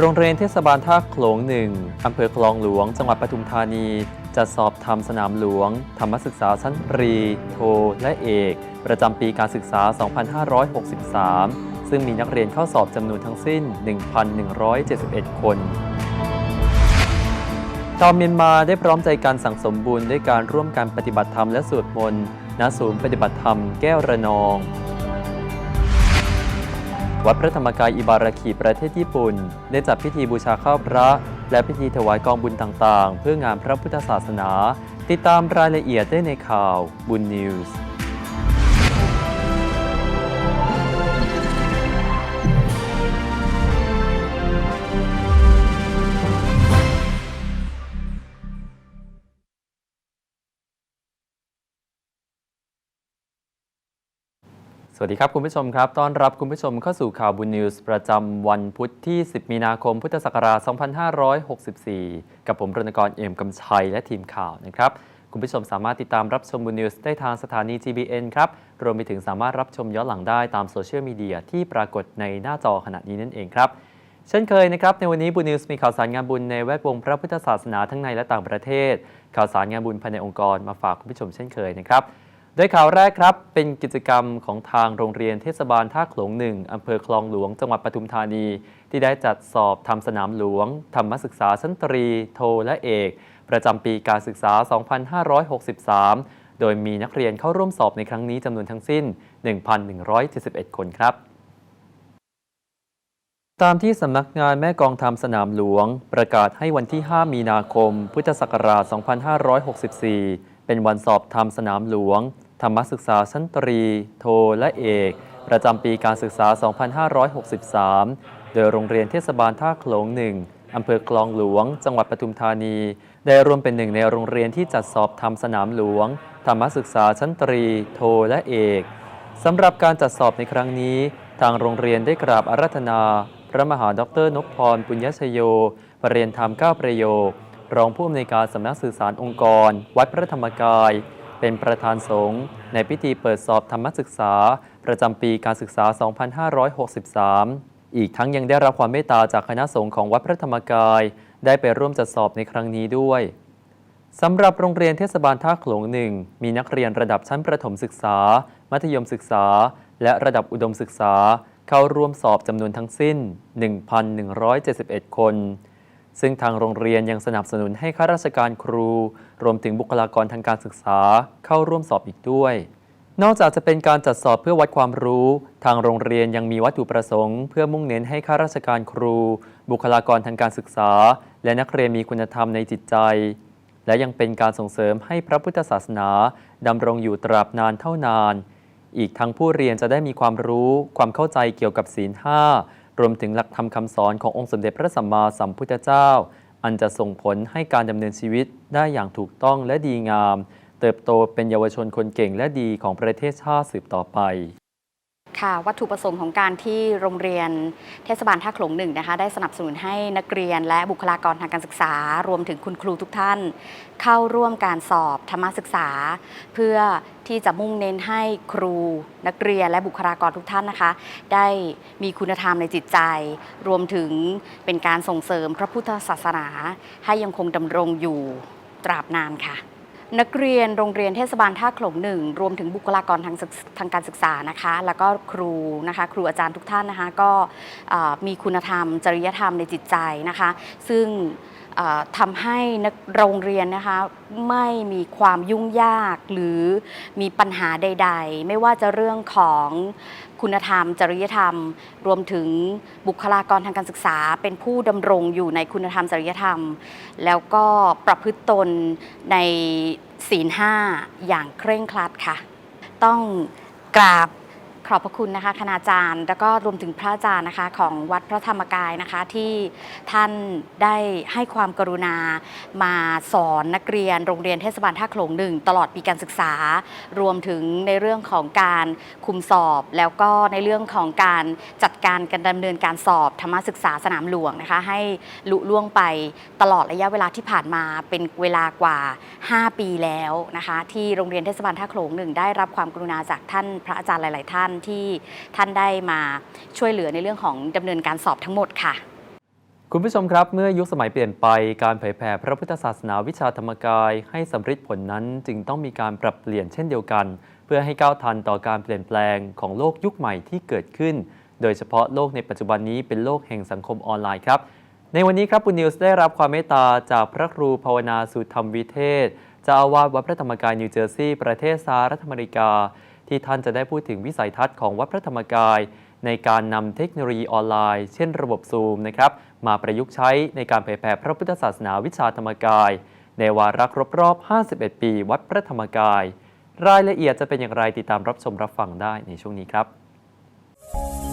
โรงเรียนเทศบาลท่าโขลงหนึ่งอำเภอคลองหลวง จังหวัดปทุมธานี จัดสอบทำสนามหลวง ธรรมศึกษาชั้นตรี โท และเอก ประจำปีการศึกษา 2563 ซึ่งมีนักเรียนเข้าสอบจำนวนทั้งสิ้น 1,171 คนชาวเมียนมาได้พร้อมใจการสั่งสมบุญด้วยการร่วมกันปฏิบัติธรรมและสวดมนต์ณศูนย์ปฏิบัติธรรมแก้วระนอง วัดพระธรรมกายอิบาราคีประเทศญี่ปุ่น ได้จัดพิธีบูชาข้าวพระ และพิธีถวายกองบุญต่างๆ เพื่องานพระพุทธศาสนา ติดตามรายละเอียดได้ในข่าวบุญนิวส์ สวัสดีครับ คุณผู้ชมครับ ต้อนรับคุณผู้ชมเข้าสู่ข่าวบุญนิวส์ประจำวันพุทธที่ 10 มีนาคม พุทธศักราช 2564 กับผมรณกรเอี่ยมกำชัยและทีมข่าวนะครับ คุณผู้ชมสามารถติดตามรับชมบุญนิวส์ได้ทางสถานี GBN ครับ รวมไปถึงสามารถรับชมย้อนหลังได้ตามโซเชียลมีเดียที่ปรากฏในหน้าจอขณะนี้นั่นเองครับ เช่นเคยนะครับ ในวันนี้บุญนิวส์มีข่าวสารงานบุญในแวดวงพระพุทธศาสนาทั้งในและต่างประเทศ ข่าวสารงานบุญภายในองค์กรมาฝากคุณผู้ชมเช่นเคยนะครับ โดยข่าวแรกครับ เป็นกิจกรรมของทางโรงเรียนเทศบาลท่าโขลงหนึ่งอำเภอคลองหลวง จังหวัดปทุมธานี ที่ได้จัดสอบทำสนามหลวงธรรมศึกษาชั้นตรี โทและเอก ประจำปีการศึกษา 2563 โดยมีนักเรียนเข้าร่วมสอบในครั้งนี้จำนวนทั้งสิ้น 1,171 คนครับตามที่สำนักงานแม่กองทำสนามหลวง ประกาศให้วันที่ 5 มีนาคม พุทธศักราช 2564 เป็นวันสอบทำสนามหลวง ธรรมศึกษาชั้นตรี โทและเอก ประจำปีการศึกษา 2563 โดยโรงเรียนเทศบาลท่าโขลงหนึ่งอำเภอคลองหลวง จังหวัดปทุมธานี ได้รวมเป็นหนึ่งในโรงเรียนที่จัดสอบทำสนามหลวง ธรรมศึกษาชั้นตรี โทและเอกสำหรับการจัดสอบในครั้งนี้ ทางโรงเรียนได้กราบอาราธนา พระมหาดรนพพร ปุญญชโยปรริยนธรรม9ประโยค รองผู้อำนวยการสำนักสื่อสารองค์กร วัดพระธรรมกาย เป็นประธานสงฆ์ในพิธีเปิดสอบธรรมศึกษา ประจำปีการศึกษา 2563 อีกทั้งยังได้รับความเมตตาจากคณะสงฆ์ของวัดพระธรรมกาย ได้ไปร่วมจัดสอบในครั้งนี้ด้วยสำหรับโรงเรียนเทศบาลท่าโขลงหนึ่งมีนักเรียนระดับชั้นประถมศึกษา มัธยมศึกษา และระดับอุดมศึกษา เข้าร่วมสอบจำนวนทั้งสิ้น 1,171 คน ซึ่งทางโรงเรียนยังสนับสนุนให้ข้าราชการครู รวมถึงบุคลากรทางการศึกษาเข้าร่วมสอบอีกด้วย นอกจากจะเป็นการจัดสอบเพื่อวัดความรู้ ทางโรงเรียนยังมีวัตถุประสงค์ เพื่อมุ่งเน้นให้ข้าราชการครู บุคลากรทางการศึกษา และนักเรียนมีคุณธรรมในจิตใจ และยังเป็นการส่งเสริมให้พระพุทธศาสนาดำรงอยู่ตราบนานเท่านาน อีกทั้งผู้เรียนจะได้มีความรู้ ความเข้าใจเกี่ยวกับศีลห้า รวมถึงหลักธรรมคำสอนขององค์สมเด็จพระสัมมาสัมพุทธเจ้า อันจะส่งผลให้การดำเนินชีวิตได้อย่างถูกต้องและดีงาม เติบโตเป็นเยาวชนคนเก่งและดีของประเทศชาติสืบต่อไป ค่ะวัตถุประสงค์ของการที่โรงเรียนเทศบาลท่าโขลงหนึ่งนะคะได้สนับสนุนให้นักเรียนและบุคลากรทางการศึกษา รวมถึงคุณครูทุกท่าน เข้าร่วมการสอบธรรมศึกษา เพื่อที่จะมุ่งเน้นให้ครูนักเรียนและบุคลากรทุกท่านนะคะ ได้มีคุณธรรมในจิตใจ รวมถึงเป็นการส่งเสริมพระพุทธศาสนา ให้ยังคงดำรงอยู่ตราบนานค่ะ นักเรียนโรงเรียนเทศบาลท่าโขลงหนึ่งรวมถึงบุคลากรทางกทางการศึกษานะคะ แล้วก็ครูนะคะ ครูอาจารย์ทุกท่านนะคะ ก็มีคุณธรรม จริยธรรมในจิตใจนะคะ ซึ่ง ทำให้นักโรงเรียนนะคะไม่มีความยุ่งยากหรือมีปัญหาใด ๆ ไม่ว่าจะเรื่องของคุณธรรม จริยธรรม รวมถึงบุคลากรทางการศึกษา เป็นผู้ดำรงอยู่ในคุณธรรมจริยธรรม แล้วก็ประพฤติตนในศีลห้าอย่างเคร่งครัดค่ะ ต้องกราบ ขอบพระคุณนะคะคณาจารย์ แล้วก็รวมถึงพระอาจารย์นะคะของวัดพระธรรมกายนะคะที่ท่านได้ให้ความกรุณา มาสอนนักเรียนโรงเรียนเทศบาลท่าโขลงหนึ่งตลอดปีการศึกษา รวมถึงในเรื่องของการคุมสอบ แล้วก็ในเรื่องของการจัดการการดำเนินการสอบธรรมศึกษาสนามหลวงนะคะให้ลุล่วงไปตลอดระยะเวลาที่ผ่านมาเป็นเวลากว่า 5 ปีแล้วนะคะที่โรงเรียนเทศบาลท่าโขลงหนึ่งได้รับความกรุณาจากท่านพระอาจารย์หลาย ๆ ท่านที่ท่านได้มาช่วยเหลือในเรื่องของดำเนินการสอบทั้งหมดค่ะ คุณผู้ชมครับ เมื่อยุคสมัยเปลี่ยนไปการเผยแผ่พระพุทธศาสนาวิชาธรรมกาย ให้สำเร็จผลนั้นจึงต้องมีการปรับเปลี่ยนเช่นเดียวกัน เพื่อให้ก้าวทันต่อการเปลี่ยนแปลงของโลกยุคใหม่ที่เกิดขึ้น โดยเฉพาะโลกในปัจจุบันนี้เป็นโลกแห่งสังคมออนไลน์ครับ ในวันนี้ครับบุญนิวส์ได้รับความเมตตาจากพระครูภาวนาสุธรรมวิเทศเจ้าอาวาสวัดพระธรรมกายนิวเจอร์ซีย์ประเทศสหรัฐอเมริกา ที่ท่านจะได้พูดถึงวิสัยทัศน์ของวัดพระธรรมกาย ในการนำเทคโนโลยีออนไลน์ เช่นระบบซูมนะครับมาประยุกต์ใช้ในการเผยแผ่พระพุทธศาสนาวิชาธรรมกาย ในวาระครบรอบ 51 ปี วัดพระธรรมกาย รายละเอียดจะเป็นอย่างไรติดตามรับชมรับฟังได้ในช่วงนี้ครับ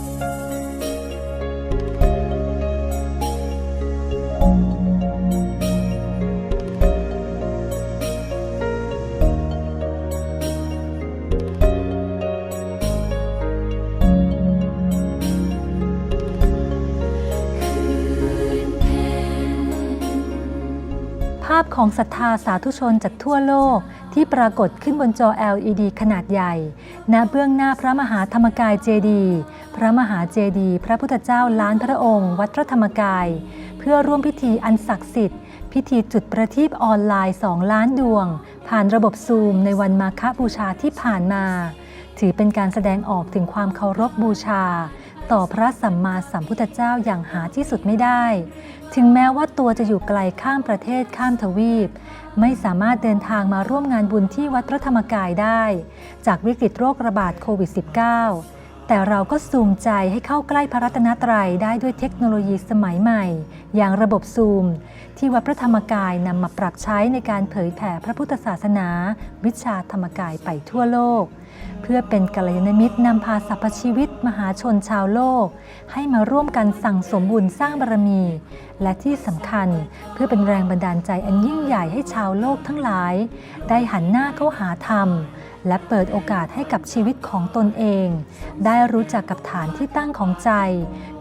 ของศรัทธาสาธุชนจากทั่วโลกที่ปรากฏขึ้นบนจอ LED ขนาดใหญ่ ณ เบื้องหน้าพระมหาธรรมกายเจดี พระมหาเจดี พระพุทธเจ้าล้านพระองค์ วัดพระธรรมกาย เพื่อร่วมพิธีอันศักดิ์สิทธิ์ พิธีจุดประทีปออนไลน์ 2 ล้านดวง ผ่านระบบซูมในวันมาฆบูชาที่ผ่านมา ถือเป็นการแสดงออกถึงความเคารพบูชา ต่อพระสัมมาสัมพุทธเจ้าอย่างหาที่สุดไม่ได้ ถึงแม้ว่าตัวจะอยู่ไกลข้ามประเทศข้ามทวีป ไม่สามารถเดินทางมาร่วมงานบุญที่วัดพระธรรมกายได้ จากวิกฤตโรคระบาดโควิด -19 แต่เราก็ซูมใจให้เข้าใกล้พระรัตนตรัยได้ด้วยเทคโนโลยีสมัยใหม่ อย่างระบบซูม ที่วัดพระธรรมกายนำมาปรับใช้ในการเผยแผ่พระพุทธศาสนา วิชาธรรมกายไปทั่วโลก เพื่อเป็นกัลยาณมิตรนำพาสรรพชีวิตมหาชนชาวโลก ให้มาร่วมกันสั่งสมบุญสร้างบารมี และที่สำคัญเพื่อเป็นแรงบันดาลใจอันยิ่งใหญ่ให้ชาวโลกทั้งหลาย ได้หันหน้าเข้าหาธรรม และเปิดโอกาสให้กับชีวิตของตนเอง ได้รู้จักกับฐานที่ตั้งของใจ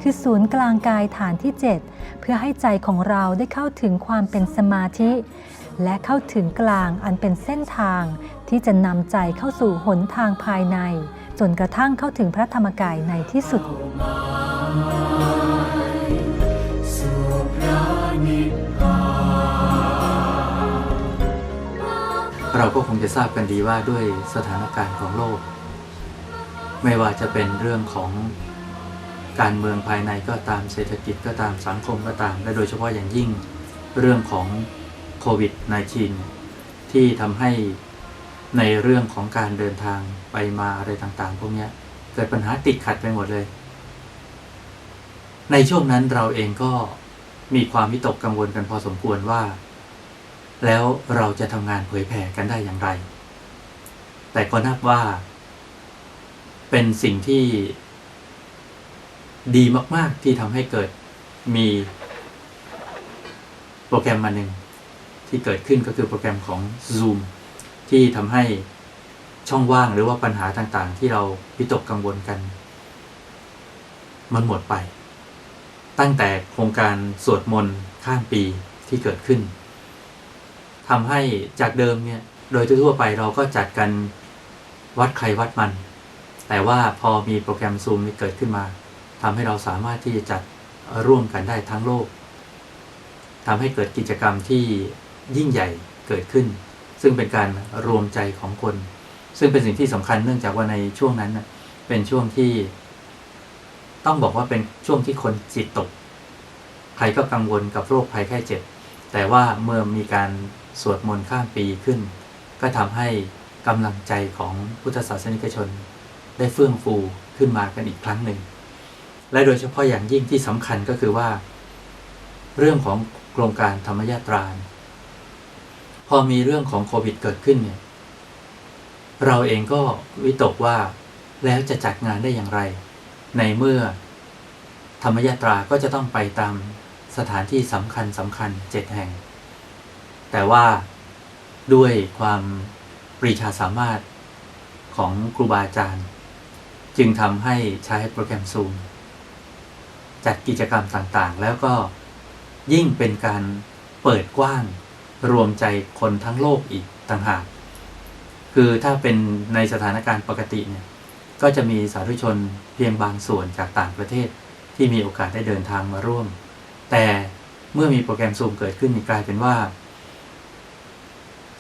คือศูนย์กลางกายฐานที่ 7 เพื่อให้ใจของเราได้เข้าถึงความเป็นสมาธิ และเข้าถึงกลางอันเป็นเส้นทาง ที่จะนำใจเข้าสู่หนทางภายใน จนกระทั่งเข้าถึงพระธรรมกายในที่สุด เราก็คงจะทราบกันดีว่าด้วยสถานการณ์ของโลก ไม่ว่าจะเป็นเรื่องของการเมืองภายในก็ตามเศรษฐกิจก็ตามสังคมก็ตาม และโดยเฉพาะอย่างยิ่งเรื่องของโควิด -19 ที่ทำให้ในเรื่องของการเดินทางไปมาอะไรต่างๆ พวกนี้เกิดปัญหาติดขัดไปหมดเลย ในช่วงนั้นเราเองก็มีความวิตกกังวลกันพอสมควรว่า แล้วเราจะทำงานเผยแผ่กันได้อย่างไร แต่ก็นับว่า เป็นสิ่งที่ดีมาก ๆ ที่ทำให้เกิดมีโปรแกรมมาหนึ่งที่เกิดขึ้นก็คือโปรแกรมของ Zoom ที่ทำให้ช่องว่างหรือว่าปัญหาต่างๆ ที่เราวิตกกังวลกัน มันหมดไป ตั้งแต่โครงการสวดมนต์ข้ามปีที่เกิดขึ้น ทำให้จากเดิมเนี่ย โดยทั่วไปเราก็จัดกันวัดใครวัดมัน แต่ว่าพอมีโปรแกรมซูมนี้เกิดขึ้นมาทำให้เราสามารถที่จะจัดร่วมกันได้ทั้งโลกทำให้เกิดกิจกรรมที่ยิ่งใหญ่เกิดขึ้น ซึ่งเป็นการรวมใจของคน ซึ่งเป็นสิ่งที่สำคัญเนื่องจากว่าในช่วงนั้นเป็นช่วงที่ ต้องบอกว่าเป็นช่วงที่คนจิตตก ใครก็กังวลกับโรคภัยไข้เจ็บ แต่ว่าเมื่อมีการสวดมนต์ข้ามปีขึ้น ก็ทำให้กำลังใจของพุทธศาสนิกชน ได้เฟื่องฟูขึ้นมากันอีกครั้งหนึ่ง และโดยเฉพาะอย่างยิ่งที่สำคัญก็คือว่า เรื่องของโครงการธรรมยาตราพอมีเรื่องของโควิดเกิดขึ้นเนี่ยเราเองก็วิตกว่าแล้วจะจัดงานได้อย่างไร ในเมื่อธรรมยาตราก็จะต้องไปตาม สถานที่สำคัญสำคัญเจ็ดแห่ง แต่ว่าด้วยความปรีชาสามารถของครูบาอาจารย์ จึงทำให้ใช้โปรแกรมซูมจัดกิจกรรมต่างๆ แล้วก็ยิ่งเป็นการเปิดกว้าง รวมใจคนทั้งโลกอีกต่างหาก คือถ้าเป็นในสถานการณ์ปกติเนี่ยก็จะมีสาธุชนเพียงบางส่วนจากต่างประเทศที่มีโอกาสได้เดินทางมาร่วม แต่เมื่อมีโปรแกรมซูมเกิดขึ้นกลายเป็นว่า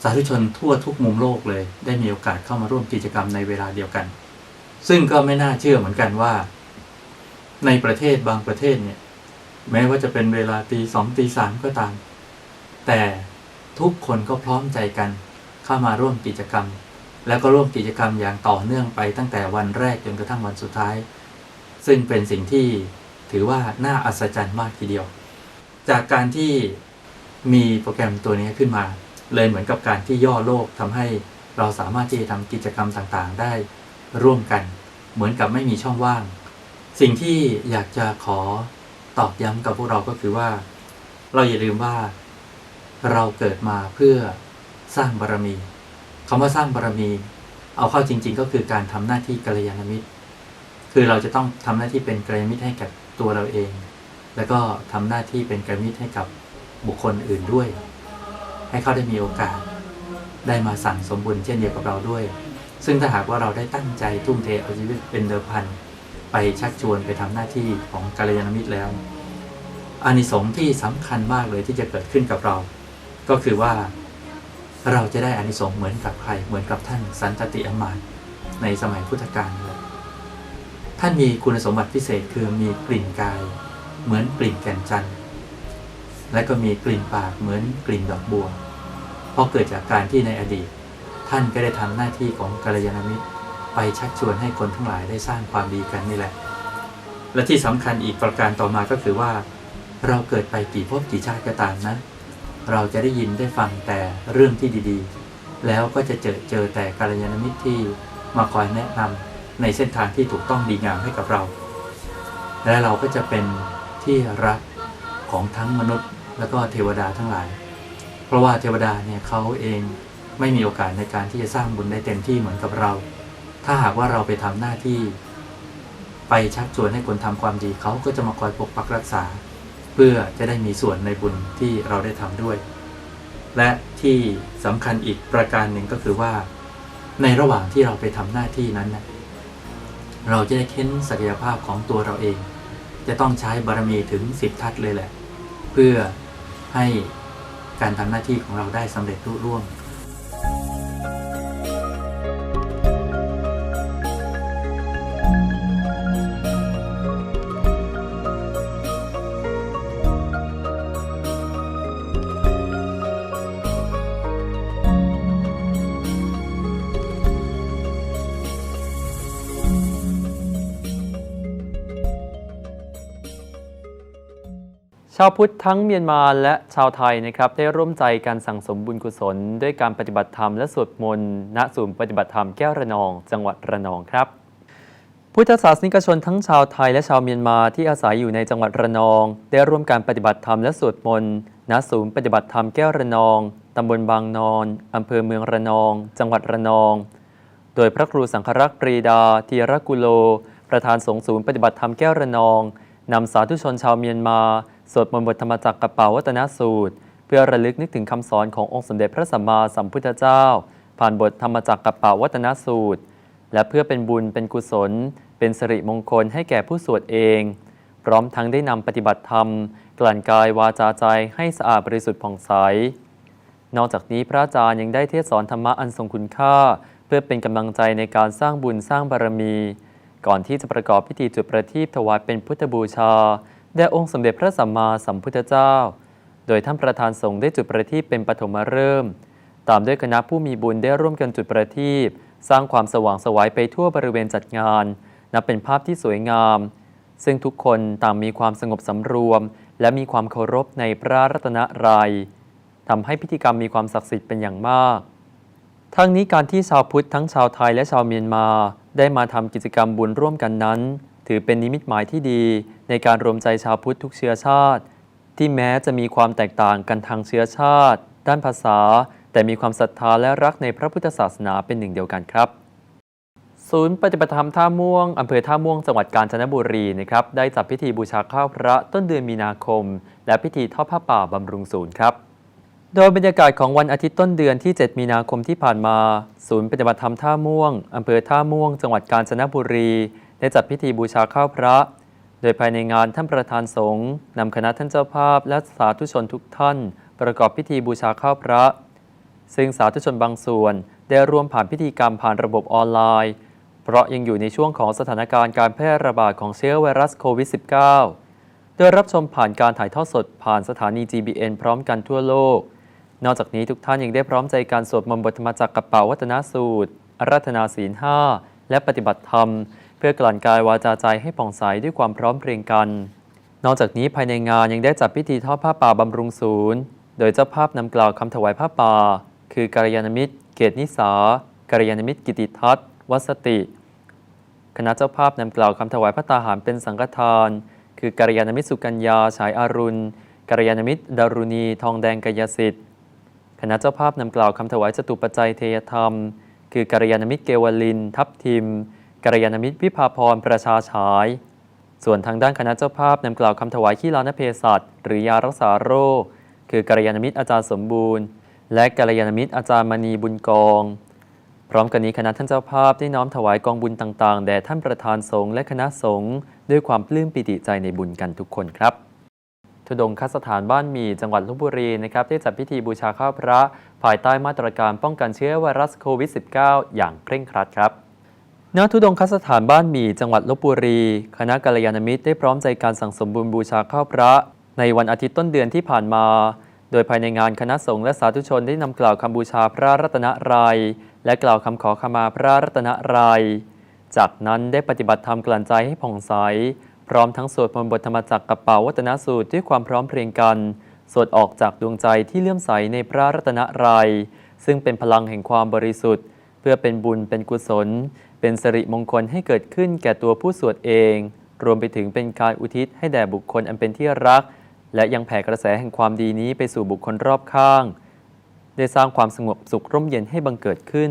สาธุชนทั่วทุกมุมโลกเลย ได้มีโอกาสเข้ามาร่วมกิจกรรมในเวลาเดียวกัน ซึ่งก็ไม่น่าเชื่อเหมือนกันว่า ในประเทศบางประเทศเนี่ย แม้ว่าจะเป็นเวลาตีสองตีสามก็ตาม แต่ทุกคนก็พร้อมใจกันเข้ามาร่วมกิจกรรม แล้วก็ร่วมกิจกรรมอย่างต่อเนื่องไปตั้งแต่วันแรกจนกระทั่งวันสุดท้าย ซึ่งเป็นสิ่งที่ถือว่าน่าอัศจรรย์มากทีเดียว จากการที่มีโปรแกรมตัวนี้ขึ้นมา เลยเหมือนกับการที่ย่อโลกทำให้เราสามารถที่จะทำกิจกรรมต่างๆ ได้ร่วมกัน เหมือนกับไม่มีช่องว่าง สิ่งที่อยากจะขอตอกย้ำกับพวกเราก็คือว่า เราอย่าลืมว่า เราเกิดมาเพื่อสร้างบารมีคำว่าสร้างบารมี เอาเข้าจริง ๆ ก็คือการทำหน้าที่กัลยาณมิตร คือเราจะต้องทำหน้าที่เป็นกัลยาณมิตรให้กับตัวเราเอง แล้วก็ทำหน้าที่เป็นกัลยาณมิตรให้กับบุคคลอื่นด้วย ให้เขาได้มีโอกาส ได้มาสั่งสมบุญเช่นเดียวกับเราด้วย ซึ่งถ้าหากว่าเราได้ตั้งใจทุ่มเทเอาชีวิตเป็นเดิมพันไปชักชวนไปทำหน้าที่ของกัลยาณมิตรแล้วอานิสงส์ที่สำคัญมากเลยที่จะเกิดขึ้นกับเรา ก็คือว่าเราจะได้อานิสงส์เหมือนกับใคร เหมือนกับท่านสันตติอมาตในสมัยพุทธกาลเลยท่านมีคุณสมบัติพิเศษคือมีกลิ่นกาย เหมือนกลิ่นแก่นจันทร์และก็มีกลิ่นปากเหมือนกลิ่นดอกบัว เพราะเกิดจากการที่ในอดีต ท่านก็ได้ทำหน้าที่ของกัลยาณมิตร ไปชักชวนให้คนทั้งหลายได้สร้างความดีกันนี่แหละ และที่สำคัญอีกประการต่อมาก็คือว่า เราเกิดไปกี่ภพกี่ชาติก็ตามนะ เราจะได้ยินได้ฟังแต่เรื่องที่ดีๆ แล้วก็จะเจอเจอแต่กัลยาณมิตรที่มาคอยแนะนำในเส้นทางที่ถูกต้องดีงามให้กับเรา และเราก็จะเป็น ที่รักของทั้งมนุษย์ และก็เทวดาทั้งหลาย เพราะว่าเทวดาเนี่ยเขาเองไม่มีโอกาสในการที่จะสร้างบุญได้เต็มที่เหมือนกับเรา ถ้าหากว่าเราไปทำหน้าที่ ไปชักชวนให้คนทำความดีเขาก็จะมาคอยปกปักรักษา เพื่อจะได้มีส่วนในบุญที่เราได้ทำด้วย และที่สำคัญอีกประการหนึ่งก็คือว่า ในระหว่างที่เราไปทำหน้าที่นั้นนะเราจะได้เค้นศักยภาพของตัวเราเอง จะต้องใช้บารมีถึงสิบทัศเลยแหละ เพื่อให้การทำหน้าที่ของเราได้สำเร็จรุ่ร่วงาวพุทธทั้งเมียนมาและชาวไทยนะครับได้ร่วมใจกันสั่งสมบุญกุศล ด้วยการปฏิบัติธรรมและสวดมนต์ณศูนย์ปฏิบัติธรรมแก้วระนอง จังหวัดระนองครับ พุทธศาสนิกชนทั้งชาวไทยและชาวเมียนมาที่อาศัยอยู่ในจังหวัดระนอง ได้ร่วมการปฏิบัติธรรมและสวดมนต์ณศูนย์ปฏิบัติธรรมแก้วระนองตำบลบางนอนอำเภอเมืองระนอง จังหวัดระนอง โดยพระครูสังฆรักษ์ปรีดาธีรกุโล ประธานสงฆ์ศูนย์ปฏิบัติธรรมแก้วระนองนำสาธุชนชาวเมียนมา สวดมนต์บทธรรมจักรกระเป๋าวัตนสูตร เพื่อระลึกนึกถึงคำสอนขององค์สมเด็จพระสัมมาสัมพุทธเจ้า ผ่านบทธรรมจักรกระเป๋าวัตนสูตร และเพื่อเป็นบุญเป็นกุศล เป็นสิริมงคลให้แก่ผู้สวดเอง พร้อมทั้งได้นำปฏิบัติธรรม กลั่นกายวาจาใจให้สะอาดบริสุทธิ์ผ่องใสนอกจากนี้พระอาจารย์ยังได้เทศสอนธรรมะอันทรงคุณค่า เพื่อเป็นกำลังใจในการสร้างบุญสร้างบารมี ก่อนที่จะประกอบพิธีจุดประทีปถวายเป็นพุทธบูชา แด่องค์สมเด็จพระสัมมาสัมพุทธเจ้า โดยท่านประธานสงฆ์ได้จุดประทีปเป็นปฐมฤกษ์ตามด้วยคณะผู้มีบุญได้ร่วมกันจุดประทีปสร้างความสว่างสวัยไปทั่วบริเวณจัดงาน นับเป็นภาพที่สวยงาม ซึ่งทุกคนต่างมีความสงบสำรวม และมีความเคารพในพระรัตนตรัยทำให้พิธีกรรมมีความศักดิ์สิทธิ์เป็นอย่างมาก ทั้งนี้การที่ชาวพุทธทั้งชาวไทยและชาวเมียนมา ได้มาทำกิจกรรมบุญร่วมกันนั้น ถือเป็นนิมิตหมายที่ดี ในการรวมใจชาวพุทธทุกเชื้อชาติ ที่แม้จะมีความแตกต่างกันทางเชื้อชาติ ด้านภาษา แต่มีความศรัทธาและรักในพระพุทธศาสนาเป็นหนึ่งเดียวกันครับ ศูนย์ปฏิบัติธรรมท่าม่วงอำเภอท่าม่วงจังหวัดกาญจนบุรีนะครับได้จัดพิธีบูชาข้าวพระต้นเดือนมีนาคม และพิธีทอดผ้าป่าบำรุงศูนย์ครับโดยบรรยากาศของวันอาทิตย์ต้นเดือนที่ 7 มีนาคมที่ผ่านมา ศูนย์ปฏิบัติธรรมท่าม่วง อำเภอท่าม่วง จังหวัดกาญจนบุรี ได้จัดพิธีบูชาข้าวพระ โดยภายในงานท่านประธานสงฆ์นำคณะท่านเจ้าภาพและสาธุชนทุกท่าน ประกอบพิธีบูชาข้าวพระ ซึ่งสาธุชนบางส่วน ได้ร่วมผ่านพิธีกรรมผ่านระบบออนไลน์ เพราะยังอยู่ในช่วงของสถานการณ์การแพร่ระบาดของเชื้อไวรัสโควิด -19 โดยรับชมผ่านการถ่ายทอดสดผ่านสถานี GBN พร้อมกันทั่วโลก นอกจากนี้ทุกท่านยังได้พร้อมใจการสวดมนต์บทธรรมจักรกับเป่าวัฒนสูตรอารัธนาศีลห้าและปฏิบัติธรรม พื่อกลั่นกายวาจาใจให้ผ่องใสด้วยความพร้อมเพรียงกัน นอกจากนี้ภายในงานยังได้จัดพิธีทอดผ้าป่าบำรุงศูนย์ โดยเจ้าภาพนำกล่าวคำถวายผ้าป่า คือกัลยาณมิตร เกตนิสากัลยาณมิตรกิติทัศน์วัสติ คณะเจ้าภาพนำกล่าวคำถวายพระตาหารเป็นสังฆทาน คือกัลยาณมิตรสุกัญญาฉายอารุณกัลยาณมิตรดารุณี ทองแดงกายสิทธิ์คณะเจ้าภาพนำกล่าวคำถวายจตุปัจจัยเทยธรรม คือกัลยาณมิตรเกวลิน ทัพทิม กัลยาณมิตรวิภาพรประชาฉาย ส่วนทางด้านคณะเจ้าภาพนำกล่าวคำถวายขี้ลานเภสัชหรือยารักษาโรค คือกัลยาณมิตรอาจารย์สมบูรณ์ และกัลยาณมิตรอาจารย์มณีบุญกอง พร้อมกันนี้คณะท่านเจ้าภาพได้น้อมถวายกองบุญต่างๆ แด่ท่านประธานสงฆ์และคณะสงฆ์ด้วยความปลื้มปิติใจในบุญกันทุกคนครับทุดงคสถานบ้านมีจังหวัดลบบุรีนะครับได้จัดพิธีบูชาข้าพระ ภายใต้มาตรการป้องกันเชื้อไวรัสโควิด -19 อย่างเคร่งครัดครับ ณทุดงคสถานบ้านหมี่จังหวัดลบบุรี คณะกัลยาณมิตรได้พร้อมใจการสั่งสมบุญบูชาข้าวพระ ในวันอาทิตย์ต้นเดือนที่ผ่านมา โดยภายในงานคณะสงฆ์และสาธุชนได้นำกล่าวคำบูชาพระรัตนตรัยและกล่าวคำขอขมาพระรัตนตรัยจากนั้นได้ปฏิบัติธรรมกลั่นใจให้ผ่องใส พร้อมทั้งสวดมนต์บทธรรมจักรกับเป่าวัตนสูตรด้วยความพร้อมเพรียงกัน สวดออกจากดวงใจที่เลื่อมใสในพระรัตนตรัยซึ่งเป็นพลังแห่งความบริสุทธิ์ เพื่อเป็นบุญเป็นกุศล เป็นสิริมงคลให้เกิดขึ้นแก่ตัวผู้สวดเอง รวมไปถึงเป็นการอุทิศให้แด่บุคคลอันเป็นที่รัก และยังแผ่กระแสแห่งความดีนี้ไปสู่บุคคลรอบข้าง ได้สร้างความสงบสุขร่มเย็นให้บังเกิดขึ้น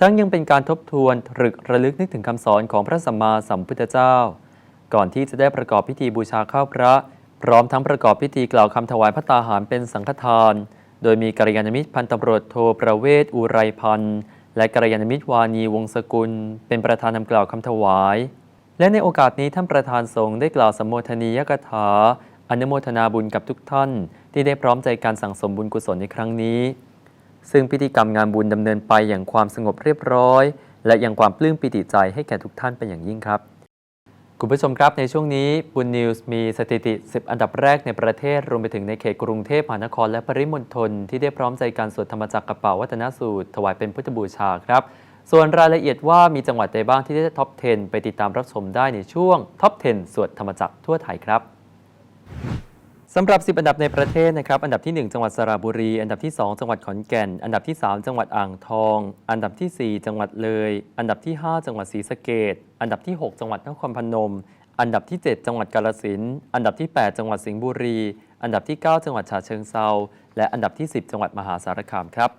ทั้งยังเป็นการทบทวนตรึกระลึกนึกถึงคำสอนของพระสัมมาสัมพุทธเจ้า ก่อนที่จะได้ประกอบพิธีบูชาข้าวพระ พร้อมทั้งประกอบพิธีกล่าวคำถวายพระตาหารเป็นสังฆทาน โดยมีกัลยาณมิตรพันตำรวจโทประเวศอุไรพันธ์ และกระยาณมิตรวานีวงศกุล เป็นประธานนำกล่าวคำถวาย และในโอกาสนี้ท่านประธานทรงได้กล่าวสมโภชนียกถาอนุโมทนาบุญกับทุกท่าน ที่ได้พร้อมใจการสั่งสมบุญกุศลในครั้งนี้ ซึ่งพิธีกรรมงานบุญดำเนินไปอย่างความสงบเรียบร้อย และยังความปลื้มปิติใจให้แก่ทุกท่านเป็นอย่างยิ่งครับ คุณผู้ชมครับในช่วงนี้บุญนิวส์มีสถิติ 10 อันดับแรกในประเทศ รวมไปถึงในเขตกรุงเทพมหานครและปริมณฑลที่ได้พร้อมใจการสวดธรรมจักรกระเป๋าวัฒนสูตร ถวายเป็นพุทธบูชาครับ ส่วนรายละเอียดว่ามีจังหวัดใดบ้างที่ได้ท็อป 10 ไปติดตามรับชมได้ในช่วงท็อป 10 สวดธรรมจักรทั่วไทยครับ สำหรับ 10 อันดับในประเทศนะครับ อันดับที่ 1 จังหวัดสระบุรี อันดับที่ 2 จังหวัดขอนแก่น อันดับที่ 3 จังหวัดอ่างทอง อันดับที่ 4 จังหวัดเลย อันดับที่ 5 จังหวัดศรีสะเกดอันดับที่ 6 จังหวัดนครพนม อันดับที่ 7 จังหวัดกาฬสินธุ์อันดับที่ 8 จังหวัดสิงห์บุรี อันดับที่ 9 จังหวัดฉะเชิงเซาและอันดับที่ 10 จังหวัดมหาสารคามครับ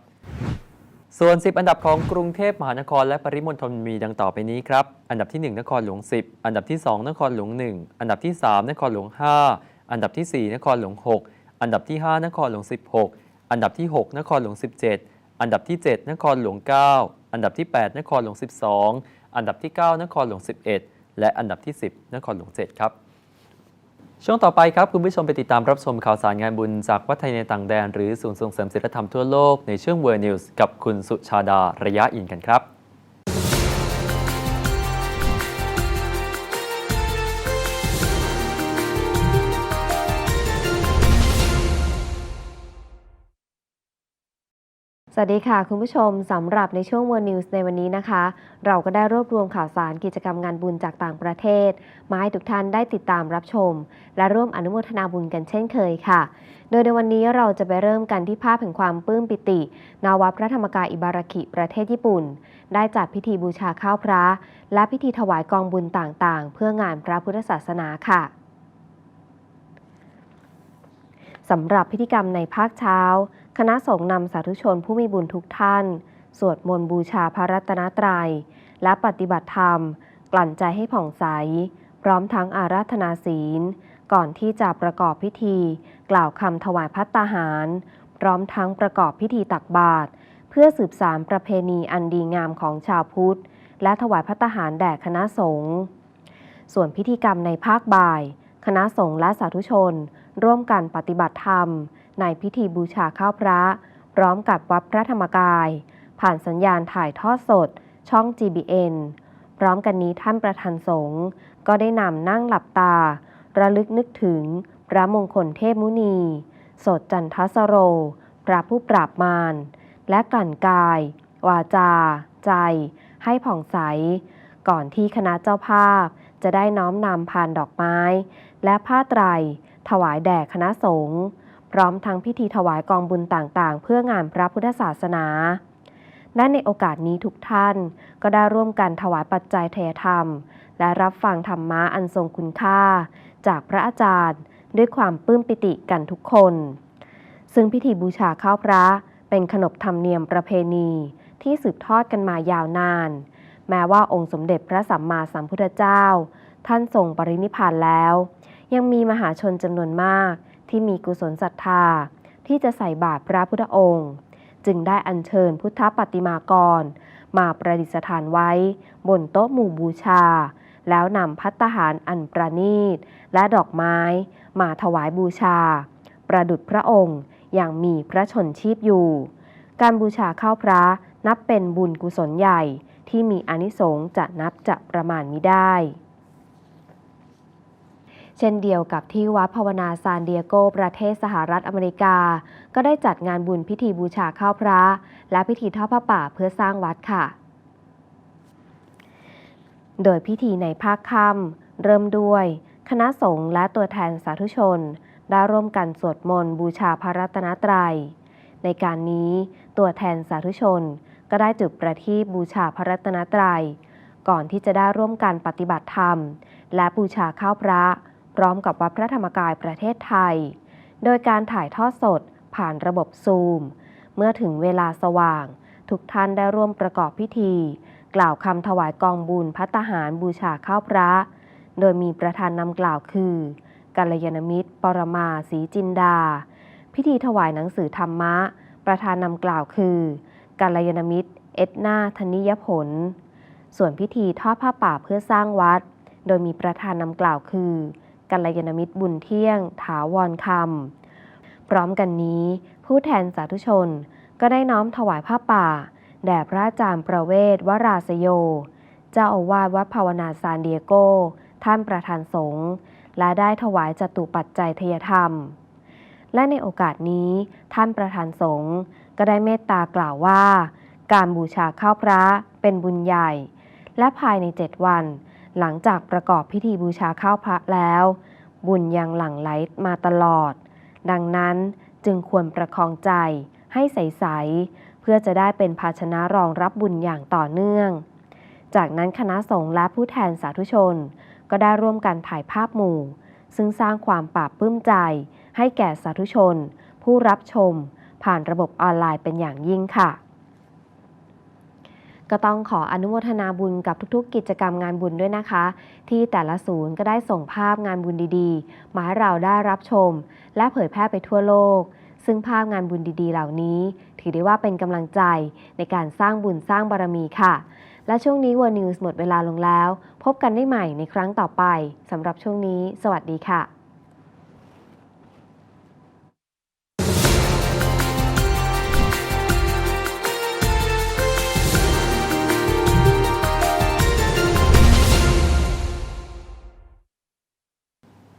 ส่วน 10 อันดับของกรุงเทพมหานครและปริมณฑลมีดังต่อไปนี้ครับ อันดับที่ 1 นครหลวง 10 อันดับที่ 2 นครหลวง 1 อันดับที่ 3 นครหลวง 5 อันดับที่ 4 นครหลวง 6 อันดับที่ 5 นครหลวง 16 อันดับที่ 6 นครหลวง 17 อันดับที่ 7 นครหลวง 9 อันดับที่ 8 นครหลวง 12 อันดับที่ 9 นครหลวง 11 และอันดับที่ 10 นครหลวง 7 ครับ ช่วงต่อไปครับ คุณผู้ชมไปติดตามรับชมข่าวสารงานบุญจากวัดไทยในต่างแดน หรือศูนย์ส่งเสริมศิลธรรมทั่วโลกในช่วง World News กับคุณสุชาดาระยะอินกันครับ สวัสดีค่ะ คุณผู้ชมสำหรับในช่วง World News ในวันนี้นะคะ เราก็ได้รวบรวมข่าวสารกิจกรรมงานบุญจากต่างประเทศ มาให้ทุกท่านได้ติดตามรับชม และร่วมอนุโมทนาบุญกันเช่นเคยค่ะ โดยในวันนี้เราจะไปเริ่มกันที่ภาพแห่งความปลื้มปิติ นาวพระธรรมกายอิบาราคิประเทศญี่ปุ่น ได้จัดพิธีบูชาข้าวพระ และพิธีถวายกองบุญต่างๆ เพื่องานพระพุทธศาสนาค่ะสำหรับพิธีกรรมในภาคเช้า คณะสงฆ์นำสาธุชนผู้มีบุญทุกท่าน สวดมนต์บูชาพระรัตนตรัย และปฏิบัติธรรม กลั่นใจให้ผ่องใส พร้อมทั้งอาราธนาศีล ก่อนที่จะประกอบพิธี กล่าวคำถวายพัตตาหาร พร้อมทั้งประกอบพิธีตักบาตรเพื่อสืบสารประเพณีอันดีงามของชาวพุทธ และถวายพัตตาหารแด่คณะสงฆ์ส่วนพิธีกรรมในภาคบ่าย คณะสงฆ์และสาธุชน ร่วมกันปฏิบัติธรรม ในพิธีบูชาข้าวพระ พร้อมกับวัดพระธรรมกาย ผ่านสัญญาณถ่ายทอดสด ช่อง GBN พร้อมกันนี้ท่านประธานสงฆ์ก็ได้นำนั่งหลับตา ระลึกนึกถึง พระมงคลเทพมุนี สดจันทสโร พระผู้ปราบมาร และกลั่นกาย วาจา ใจ ให้ผ่องใส ก่อนที่คณะเจ้าภาพ จะได้น้อมนำพานดอกไม้ และผ้าไตร ถวายแด่คณะสงฆ์ พร้อมทั้งพิธีถวายกองบุญต่างๆ เพื่องานพระพุทธศาสนาและในโอกาสนี้ทุกท่านก็ได้ร่วมกันถวายปัจจัยเทธรรม และรับฟังธรรมะอันทรงคุณค่า จากพระอาจารย์ด้วยความปลื้มปิติกันทุกคน ซึ่งพิธีบูชาข้าวพระเป็นขนบธรรมเนียมประเพณีที่สืบทอดกันมายาวนาน แม้ว่าองค์สมเด็จพระสัมมาสัมพุทธเจ้า ท่านทรงปรินิพพานแล้ว ยังมีมหาชนจำนวนมาก ที่มีกุศลศรัทธา ที่จะใส่บาตรพระพุทธองค์ จึงได้อัญเชิญพุทธปฏิมากร มาประดิษฐานไว้ บนโต๊ะหมู่บูชา แล้วนำพัตหารอันประณีต และดอกไม้มาถวายบูชา ประดุจพระองค์อย่างมีพระชนชีพอยู่ การบูชาข้าวพระนับเป็นบุญกุศลใหญ่ที่มีอนิสงส์จะนับจะประมาณมิได้ เช่นเดียวกับที่วัดภาวนาซานเดียโก ประเทศสหรัฐอเมริกา ก็ได้จัดงานบุญพิธีบูชาข้าวพระ และพิธีทอดผ้าป่าเพื่อสร้างวัดค่ะ โดยพิธีในภาคค่ำเริ่มด้วย คณะสงฆ์และตัวแทนสาธุชน ได้ร่วมกันสวดมนต์บูชาพระรัตนตรัย ในการนี้ตัวแทนสาธุชน ก็ได้จุดประทีปบูชาพระรัตนตรัย ก่อนที่จะได้ร่วมกันปฏิบัติธรรม และบูชาข้าวพระ พร้อมกับวัดพระธรรมกายประเทศไทย โดยการถ่ายทอดสดผ่านระบบซูม เมื่อถึงเวลาสว่าง ทุกท่านได้ร่วมประกอบพิธี กล่าวคำถวายกองบุญพัตหารบูชาข้าวพระ โดยมีประธานนำกล่าวคือกัลยาณมิตร ปรมาศรีจินดา พิธีถวายหนังสือธรรมะ ประธานนำกล่าวคือกัลยาณมิตร เอ็ดนาธนิยผล ส่วนพิธีทอดผ้าป่าเพื่อสร้างวัด โดยมีประธานนำกล่าวคือ กัลยาณมิตรบุญเที่ยง ถาวรคำพร้อมกันนี้ ผู้แทนสาธุชนก็ได้น้อมถวายผ้าป่า แด่พระอาจารย์ประเวศวราสโย เจ้าอาวาสวัดภาวนาซานเดียโก ท่านประธานสงฆ์และได้ถวายจตุปัจจัยทยธรรม และในโอกาสนี้ท่านประธานสงฆ์ก็ได้เมตตากล่าวว่า การบูชาข้าวพระเป็นบุญใหญ่ และภายในเจ็ดวัน หลังจากประกอบพิธีบูชาข้าวพระแล้ว บุญยังหลั่งไหลมาตลอด ดังนั้นจึงควรประคองใจให้ใสๆเพื่อจะได้เป็นภาชนะรองรับบุญอย่างต่อเนื่อง จากนั้นคณะสงฆ์และผู้แทนสาธุชน ก็ได้ร่วมกันถ่ายภาพหมู่ ซึ่งสร้างความปราบปลื้มใจ ให้แก่สาธุชน ผู้รับชม ผ่านระบบออนไลน์เป็นอย่างยิ่งค่ะ ก็ต้องขออนุโมทนาบุญกับทุกๆ กิจกรรมงานบุญด้วยนะคะ ที่แต่ละศูนย์ก็ได้ส่งภาพงานบุญดีๆ มาให้เราได้รับชม และเผยแพร่ไปทั่วโลก ซึ่งภาพงานบุญดีๆ เหล่านี้ ถือได้ว่าเป็นกำลังใจในการสร้างบุญสร้างบารมีค่ะ และช่วงนี้ World News หมดเวลาลงแล้ว พบกันได้ใหม่ในครั้งต่อไปสำหรับช่วงนี้ สวัสดีค่ะ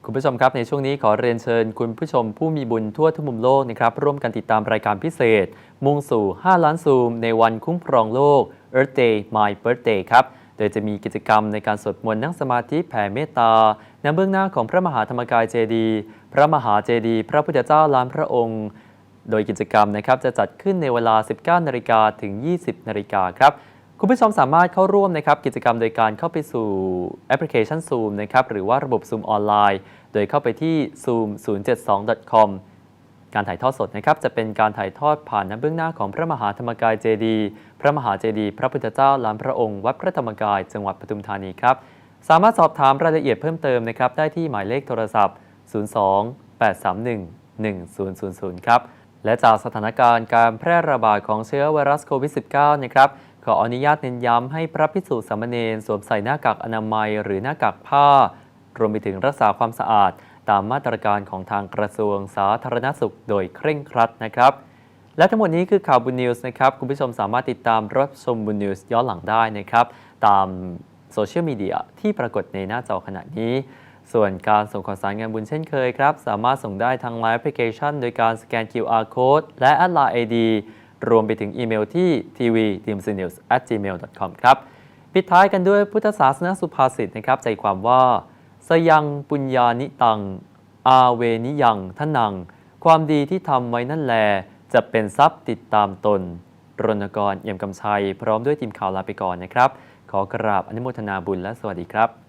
คุณผู้ชมครับในช่วงนี้ขอเรียนเชิญ คุณผู้ชมผู้มีบุญทั่วทุกมุมโลกนะครับร่วมกันติดตามรายการพิเศษ มุ่งสู่ 5 ล้านซูม ในวันคุ้มครองโลก Earth Day My Birthday ครับโดยจะมีกิจกรรมในการสวดมนต์นั่งสมาธิแผ่เมตตาณเบื้องหน้าของพระมหาธรรมกายเจดีย์พระมหาเจดีย์พระพุทธเจ้าล้านพระองค์ โดยกิจกรรมนะครับจะจัดขึ้นในเวลา 19นาฬิกาถึง 20นาฬิกาครับคุณผู้ชมสามารถเข้าร่วมนะครับกิจกรรมโดยการเข้าไปสู่แอปพลิเคชัน Zoom นะครับหรือว่าระบบ Zoom ออนไลน์ ดยเข้าไปที่ zoom 072 com การถ่ายทอดสดนะครับจะเป็นการถ่ายทอดผ่านณเบื้องหน้าของพระมหาธรรมกายเจดีย์พระมหาเจดีย์พระพุทธเจ้าล้านพระองค์ วัดพระธรรมกาย จังหวัดปทุมธานีครับ สามารถสอบถามรายละเอียดเพิ่มเติมนะครับได้ที่หมายเลขโทรศัพท์ 02 831 1000 ครับ และจากสถานการณ์การแพร่ระบาดของเชื้อไวรัสโควิด -19 นะครับขออนุญาตเน้นย้ำให้พระภิกษุสามเณรสวมใส่หน้ากากอนามัยหรือหน้ากากผ้า รวมไปถึงรักษาความสะอาด ตามมาตรการของทางกระทรวงสาธารณสุขโดยเคร่งครัดนะครับ และทั้งหมดนี้คือข่าวบุญนิวส์นะครับ คุณผู้ชมสามารถติดตามรับชมบุญนิวส์ย้อนหลังได้นะครับ ตามโซเชียลมีเดียที่ปรากฏในหน้าจอขณะนี้ส่วนการส่งข่าวสารงานบุญเช่นเคยครับ สามารถส่งได้ทางไลน์แอปพลิเคชัน โดยการสแกน QR code และแอดไลน์ ID รวมไปถึงอีเมลที่ tv d m c n e w s gmail com ครับ ปิดท้ายกันด้วยพุทธศาสนสุภาษิตนะครับ ใจความว่า สยังปุญญานิตัง อาเวนิยังทนัง ความดีที่ทำไว้นั่นแล จะเป็นทรัพย์ติดตามตน รณกรเอี่ยมกำชัย พร้อมด้วยทีมข่าวลาไปก่อนนะครับ ขอกราบอนุโมทนาบุญและสวัสดีครับ